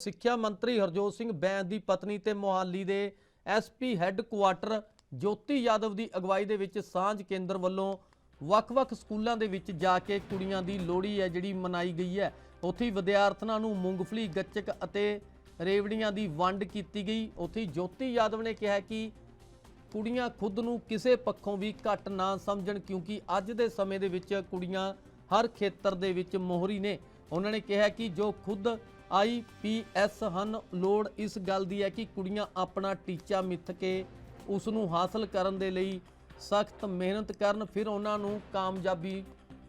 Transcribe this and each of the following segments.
ਸਿੱਖਿਆ ਮੰਤਰੀ ਹਰਜੋਤ ਸਿੰਘ ਬੈਂਸ ਦੀ ਪਤਨੀ ਤੇ ਮੋਹਾਲੀ ਦੇ ਐਸਪੀ ਹੈੱਡਕੁਆਟਰ ਜੋਤੀ ਯਾਦਵ ਦੀ ਅਗਵਾਈ ਦੇ ਵਿੱਚ ਸਾਂਝ ਕੇਂਦਰ ਵੱਲੋਂ ਵੱਖ-ਵੱਖ ਸਕੂਲਾਂ ਦੇ ਵਿੱਚ ਜਾ ਕੇ ਕੁੜੀਆਂ ਦੀ ਲੋਹੜੀ ਹੈ ਜਿਹੜੀ ਮਨਾਈ ਗਈ ਹੈ। ਉੱਥੇ ਵਿਦਿਆਰਥਣਾਂ ਨੂੰ ਮੂੰਗਫਲੀ, ਗੱਚਕ ਅਤੇ ਰੇਵੜੀਆਂ ਦੀ ਵੰਡ ਕੀਤੀ ਗਈ। ਉੱਥੇ ਜੋਤੀ ਯਾਦਵ ਨੇ ਕਿਹਾ ਕਿ ਕੁੜੀਆਂ ਖੁਦ ਨੂੰ ਕਿਸੇ ਪੱਖੋਂ ਵੀ ਘੱਟ ਨਾ ਸਮਝਣ ਕਿਉਂਕਿ ਅੱਜ ਦੇ ਸਮੇਂ ਦੇ ਵਿੱਚ ਕੁੜੀਆਂ ਹਰ ਖੇਤਰ ਦੇ ਵਿੱਚ ਮੋਹਰੀ ਨੇ। ਉਹਨਾਂ ਨੇ ਕਿਹਾ ਕਿ ਜੋ ਖੁਦ ਆਈਪੀਐਸ ਹਨ। ਲੋੜ ਇਸ ਗੱਲ ਦੀ ਹੈ ਕਿ ਕੁੜੀਆਂ ਆਪਣਾ ਟੀਚਾ ਮਿੱਥ ਕੇ ਉਸ ਨੂੰ ਹਾਸਲ ਕਰਨ ਦੇ ਲਈ ਸਖਤ ਮਿਹਨਤ ਕਰਨ, ਫਿਰ ਉਹਨਾਂ ਨੂੰ ਕਾਮਯਾਬੀ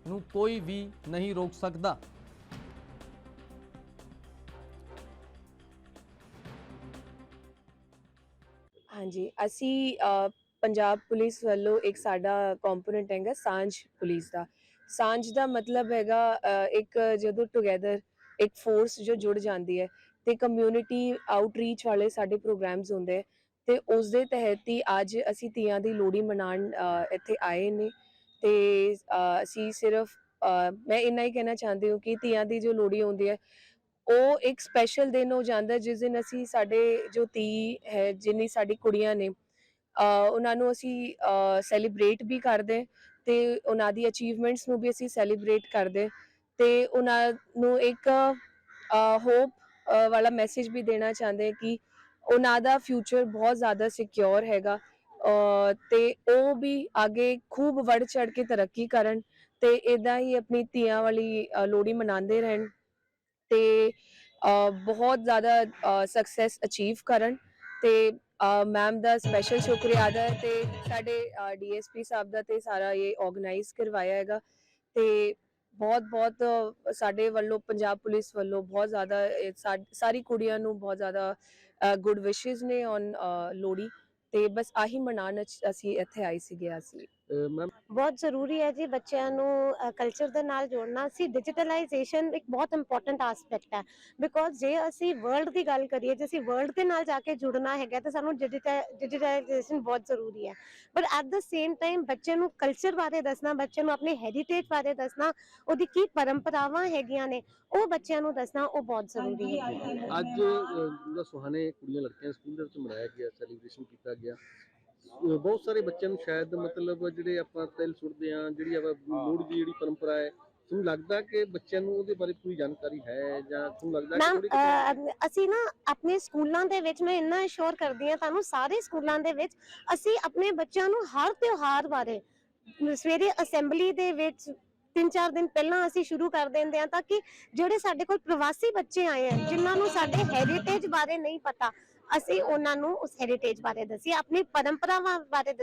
ਨੂੰ ਕੋਈ ਵੀ ਨਹੀਂ ਰੋਕ ਸਕਦਾ। ਹਾਂਜੀ, ਅਸੀਂ ਪੰਜਾਬ ਪੁਲਿਸ ਵੱਲੋਂ ਇੱਕ ਸਾਡਾ ਕੰਪੋਨੈਂਟ ਹੈਗਾ ਸਾਂਝ ਪੁਲਿਸ ਦਾ। ਸਾਂਝ ਦਾ ਮਤਲਬ ਹੈਗਾ ਇੱਕ ਜਦੋਂ ਟੁਗੇਦਰ ਇੱਕ ਫੋਰਸ ਜੋ ਜੁੜ ਜਾਂਦੀ ਹੈ ਤੇ ਕਮਿਊਨਿਟੀ ਆਊਟਰੀਚ ਵਾਲੇ ਸਾਡੇ ਪ੍ਰੋਗਰਾਮਸ ਹੁੰਦੇ ਹੈ ਤੇ ਉਸ ਦੇ ਤਹਿਤ ਹੀ ਅੱਜ ਅਸੀਂ ਤੀਆਂ ਦੀ ਲੋਹੜੀ ਮਨਾਉਣ ਇੱਥੇ ਆਏ ਨੇ ਤੇ ਅਸੀਂ ਸਿਰਫ ਮੈਂ ਇੰਨਾ ਹੀ ਕਹਿਣਾ ਚਾਹੁੰਦੀ ਹਾਂ ਕਿ ਤੀਆਂ ਦੀ ਜੋ ਲੋਹੜੀ ਹੁੰਦੀ ਹੈ, ਉਹ ਇੱਕ ਸਪੈਸ਼ਲ ਦਿਨ ਹੋ ਜਾਂਦਾ ਜਿਸ ਦਿਨ ਅਸੀਂ ਸਾਡੇ ਜੋ ਤੀ ਹੈ, ਜਿੰਨੀ ਸਾਡੀ ਕੁੜੀਆਂ ਨੇ ਉਹਨਾਂ ਨੂੰ ਅਸੀਂ ਸੈਲੀਬ੍ਰੇਟ ਵੀ ਕਰਦੇ ਤੇ ਉਹਨਾਂ ਦੀ ਅਚੀਵਮੈਂਟਸ ਨੂੰ ਵੀ ਅਸੀਂ ਸੈਲੀਬ੍ਰੇਟ ਕਰਦੇ ਤੇ ਉਹਨਾਂ ਨੂੰ ਇੱਕ ਹੋਪ ਵਾਲਾ ਮੈਸੇਜ ਵੀ ਦੇਣਾ ਚਾਹੁੰਦੇ ਕਿ ਉਹਨਾਂ ਦਾ ਫਿਊਚਰ ਬਹੁਤ ਜ਼ਿਆਦਾ ਸਿਕਿਉਰ ਹੈਗਾ। ਅ, ਤੇ ਉਹ ਵੀ ਅੱਗੇ ਖੂਬ ਵੜ ਚੜ ਕੇ ਤਰੱਕੀ ਕਰਨ ਤੇ ਇਦਾਂ ਹੀ ਆਪਣੀ ਧੀਆਂ ਵਾਲੀ ਅ, ਲੋਹੜੀ ਮਨਾਉਂਦੇ ਰਹਿਣ ਤੇ ਬਹੁਤ ਜ਼ਿਆਦਾ ਸਕਸੈਸ ਅਚੀਵ ਕਰਨ ਤੇ ਮੈਮ ਦਾ ਸਪੈਸ਼ਲ ਸ਼ੁਕਰੀਆ ਅਦਾ ਹੈ ਤੇ ਸਾਡੇ ਡੀਐਸਪੀ ਸਾਹਿਬ ਦਾ ਤੇ ਸਾਰਾ ਇਹ ਆਰਗੇਨਾਈਜ਼ ਕਰਵਾਇਆ ਹੈਗਾ ਤੇ ਬਹੁਤ ਬਹੁਤ ਸਾਡੇ ਵੱਲੋਂ, ਪੰਜਾਬ ਪੁਲਿਸ ਵੱਲੋਂ ਬਹੁਤ ਜ਼ਿਆਦਾ ਸਾਰੀ ਕੁੜੀਆਂ ਨੂੰ ਬਹੁਤ ਜ਼ਿਆਦਾ ਗੁੱਡ ਵਿਸ਼ੇਸ ਨੇ ਔਨ ਲੋਹੜੀ। ਤੇ ਬਸ ਆਹੀ ਮਨਾਉਣ ਅਚ- ਅਸੀਂ ਇੱਥੇ ਆਈ ਸੀਗੇ, ਅਸੀਂ। ਮੈਮ ਬਹੁਤ ਜ਼ਰੂਰੀ ਹੈ ਜੀ ਬੱਚਿਆਂ ਨੂੰ ਕਲਚਰ ਦੇ ਨਾਲ ਜੋੜਨਾ। ਸੀ ਡਿਜੀਟਲਾਈਜੇਸ਼ਨ ਇੱਕ ਬਹੁਤ ਇੰਪੋਰਟੈਂਟ ਐਸਪੈਕਟ ਹੈ। ਬਿਕੋਜ਼ ਜੇ ਅਸੀਂ ਵਰਲਡ ਦੀ ਗੱਲ ਕਰੀਏ ਜੇ ਅਸੀਂ ਵਰਲਡ ਦੇ ਨਾਲ ਜਾ ਕੇ ਜੁੜਨਾ ਹੈਗਾ ਤਾਂ ਸਾਨੂੰ ਡਿਜੀਟਲਾਈਜੇਸ਼ਨ ਬਹੁਤ ਜ਼ਰੂਰੀ ਹੈ। But at the same time ਬੱਚੇ ਨੂੰ ਕਲਚਰ ਬਾਰੇ ਦੱਸਣਾ ਬੱਚੇ ਨੂੰ ਆਪਣੀ ਹੈਰੀਟੇਜ ਬਾਰੇ ਦੱਸਣਾ ਉਹਦੀ ਕੀ ਪਰੰਪਰਾਵਾਂ ਹੈਗੀਆਂ ਨੇ ਉਹ ਬੱਚਿਆਂ ਨੂੰ ਦੱਸਣਾ ਉਹ ਬਹੁਤ ਜ਼ਰੂਰੀ ਹੈ। ਅੱਜ ਜਿਹੜਾ ਸੁਹਾਣੇ ਕੁੜੀਆਂ ਲੜਕੀਆਂ ਸਕੂਲ ਦੇ ਵਿੱਚ ਮਨਾਇਆ ਗਿਆ ਸੈਲੀਬ੍ਰੇਸ਼ਨ ਕੀਤਾ ਗਿਆ ਬਹੁਤ ਸਾਰੇ ਬੱਚਿਆਂ ਨੂੰ ਸ਼ਾਇਦ ਮਤਲਬ ਜਿਹੜੇ ਆਪਾਂ ਤਿਲ ਸੁੱਟਦੇ ਆ ਜਿਹੜੀ ਆਪਾਂ ਲੋਹੜੀ ਦੀ ਜਿਹੜੀ ਪਰੰਪਰਾ ਹੈ ਤੁਹਾਨੂੰ ਲੱਗਦਾ ਕਿ ਬੱਚਿਆਂ ਨੂੰ ਉਹਦੇ ਬਾਰੇ ਪੂਰੀ ਜਾਣਕਾਰੀ ਹੈ ਜਾਂ ਤੁਹਾਨੂੰ ਲੱਗਦਾ ਕਿ ਅਸੀਂ ਨਾ ਆਪਣੇ ਸਕੂਲਾਂ ਦੇ ਵਿੱਚ ਮੈਂ ਇੰਨਾ ਅਸ਼ੋਰ ਕਰਦੀ ਹਾਂ ਤੁਹਾਨੂੰ ਸਾਰੇ ਸਕੂਲਾਂ ਦੇ ਵਿੱਚ ਅਸੀਂ ਆਪਣੇ ਬੱਚਿਆਂ ਨੂੰ ਹਰ ਤਿਉਹਾਰ ਬਾਰੇ ਸਵੇਰੇ ਅਸੈਂਬਲੀ ਦੇ ਵਿੱਚ ਤਿੰਨ ਚਾਰ ਦਿਨ ਪਹਿਲਾਂ ਅਸੀਂ ਸ਼ੁਰੂ ਕਰ ਦਿੰਦੇ ਹਾਂ ਤਾਂ ਕਿ ਜਿਹੜੇ ਸਾਡੇ ਕੋਲ ਪ੍ਰਵਾਸੀ ਬੱਚੇ ਆਏ ਹਨ ਜਿਨ੍ਹਾਂ ਨੂੰ ਸਾਡੇ ਹੈਰੀਟੇਜ ਬਾਰੇ ਨਹੀਂ ਪਤਾ ਅਸੀਂ ਉਹਨਾਂ ਨੂੰ ਉਸ ਹੈਰੀਟੇਜ ਬਾਰੇ ਦੱਸੀਏ ਆਪਣੀ ਪਰੰਪਰਾਵਾਂ ਬਾਰੇ ਦੱਸੀਏ।